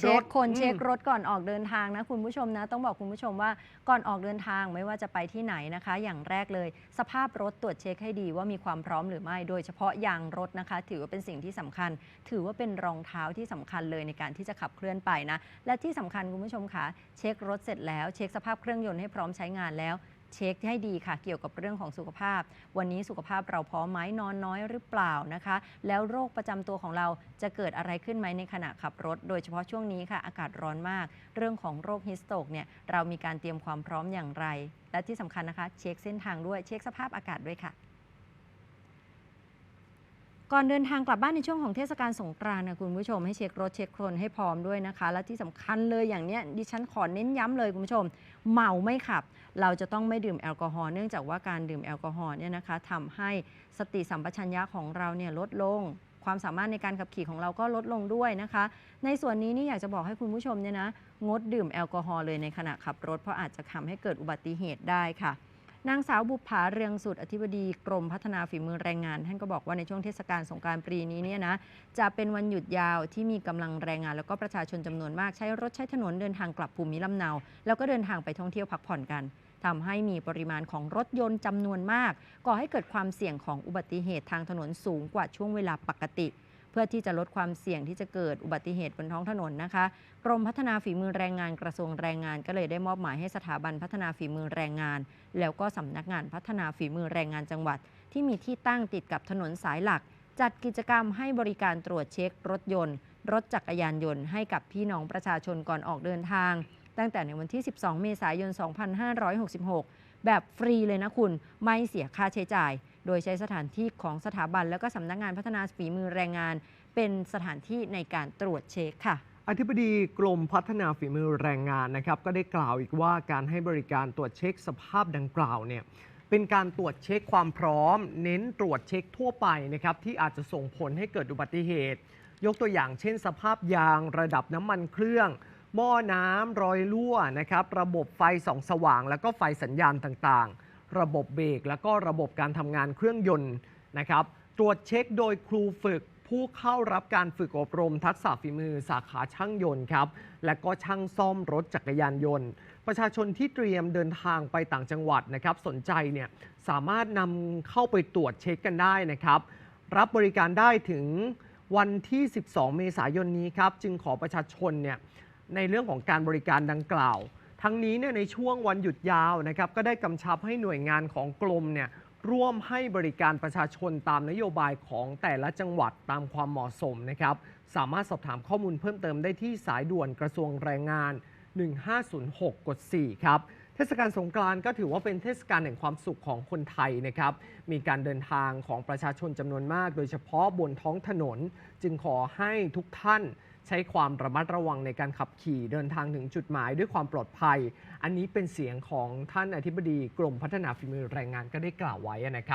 เช็คคนอืมเช็ครถก่อนออกเดินทางนะคุณผู้ชมนะ ต้องบอกคุณผู้ชมว่าก่อนออกเดินทางไม่ว่าจะไปที่ไหนนะคะ อย่างแรกเลย สภาพรถตรวจเช็คให้ดีว่ามีความพร้อมหรือไม่ โดยเฉพาะยางรถนะคะ ถือว่าเป็นสิ่งที่สำคัญ ถือว่าเป็นรองเท้าที่สำคัญเลยในการที่จะขับเคลื่อนไปนะ และที่สำคัญคุณผู้ชมคะเช็ครถเสร็จแล้ว เช็คสภาพเครื่องยนต์ให้พร้อมใช้งานแล้ว เช็คให้ดีค่ะ เกี่ยวกับเรื่องของสุขภาพ วันนี้สุขภาพเราพร้อมไหมนอนน้อยหรือเปล่านะคะ แล้วโรคประจำตัวของเราจะเกิดอะไรขึ้นไหมในขณะขับรถ โดยเฉพาะช่วงนี้ค่ะ อากาศร้อนมาก เรื่องของโรคฮิสโตกเนี่ยเรามีการเตรียมความพร้อมอย่างไร และที่สำคัญนะคะ เช็คเส้นทางด้วยเช็คสภาพอากาศด้วยค่ะ ก่อนเดินทางกลับบ้านในช่วงของเทศกาลสงกรานต์นะคุณผู้ชมให้เช็ครถเช็คคนให้พร้อมด้วยนะคะ และที่สำคัญเลยอย่างเนี้ยดิฉันขอเน้นย้ำเลยคุณผู้ชม เมาไม่ขับ เราจะต้องไม่ดื่มแอลกอฮอล์เนื่องจากว่าการดื่มแอลกอฮอล์เนี่ยนะคะทำให้สติสัมปชัญญะของเราเนี่ยลดลง ความสามารถในการขับขี่ของเราก็ลดลงด้วยนะคะ ในส่วนนี้นี่อยากจะบอกให้คุณผู้ชมเนี่ยนะงดดื่มแอลกอฮอล์เลยในขณะขับรถเพราะอาจจะทำให้เกิดอุบัติเหตุได้ค่ะ นางสาวบุภาเรืองสุดอธิบดีกรมพัฒนาฝีมือแรงงาน ท่านก็บอกว่าในช่วงเทศกาลสงการปีนี้เนี่ยนะจะเป็นวันหยุดยาวที่มีกำลังแรงงาน แล้วก็ประชาชนจำนวนมากใช้รถใช้ถนนเดินทางกลับภูมิลำเนา แล้วก็เดินทางไปท่องเที่ยวพักผ่อนกันทำให้มีปริมาณของรถยนต์จำนวนมาก ก่อให้เกิดความเสี่ยงของอุบัติเหตุทางถนนสูงกว่าช่วงเวลาปกติ พื่อที่จะลดความเสี่ยงที่จะเกิดอุบัติเหตุบนท้องถนนนะคะ กรมพัฒนาฝีมือแรงงานกระทรวงแรงงานก็เลยได้มอบหมายให้สถาบันพัฒนาฝีมือแรงงาน แล้วก็สำนักงานพัฒนาฝีมือแรงงานจังหวัด ที่มีที่ตั้งติดกับถนนสายหลัก จัดกิจกรรมให้บริการตรวจเช็ครถยนต์ รถจักรยานยนต์ให้กับพี่น้องประชาชนก่อนออกเดินทาง ตั้งแต่ในวันที่ 12 เมษายน 2566 แบบฟรีเลยนะคุณ ไม่เสียค่าใช้จ่าย โดยใช้สถานที่ของสถาบัน แล้วก็สำนักงานพัฒนาฝีมือแรงงาน เป็นสถานที่ในการตรวจเช็คค่ะอธิบดีกรมพัฒนาฝีมือแรงงานนะครับ ก็ได้กล่าวอีกว่าการให้บริการตรวจเช็คสภาพดังกล่าวเนี่ยเป็นการตรวจเช็คความพร้อม เน้นตรวจเช็คทั่วไปนะครับที่อาจจะส่งผลให้เกิดอุบัติเหตุ ยกตัวอย่างเช่น สภาพยางระดับน้ำมันเครื่อง หม้อน้ำรอยรั่วนะครับ ระบบไฟส่องสว่าง แล้วก็ไฟสัญญาณต่างๆ ระบบเบรกแล้วก็ระบบการทำงานเครื่องยนต์นะครับ ตรวจเช็คโดยครูฝึกผู้เข้ารับการฝึกอบรมทักษะฝีมือสาขาช่างยนต์ครับ และก็ช่างซ่อมรถจักรยานยนต์ ประชาชนที่เตรียมเดินทางไปต่างจังหวัดนะครับ สนใจเนี่ยสามารถนำเข้าไปตรวจเช็คกันได้นะครับ รับบริการได้ถึงวันที่ 12 เมษายนนี้ครับ จึงขอประชาชนเนี่ยในเรื่องของการบริการดังกล่าว ทั้งนี้เนี่ยในช่วงวันหยุดยาวนะครับก็ได้กำชับให้หน่วยงานของกรมเนี่ยร่วมให้บริการประชาชนตามนโยบายของแต่ละจังหวัดตามความเหมาะสมนะครับ สามารถสอบถามข้อมูลเพิ่มเติมได้ที่สายด่วนกระทรวงแรงงาน 1506 กด 4 ครับ เทศกาลสงกรานต์ก็ถือว่าเป็นเทศกาลแห่งความสุขของคนไทยนะครับ มีการเดินทางของประชาชนจำนวนมาก โดยเฉพาะบนท้องถนน จึงขอให้ทุกท่าน ใช้ความระมัดระวังในการขับขี่เดินทางถึงจุดหมายด้วยความปลอดภัย อันนี้เป็นเสียงของท่านอธิบดีกรมพัฒนาฝีมือแรงงานก็ได้กล่าวไว้นะครับ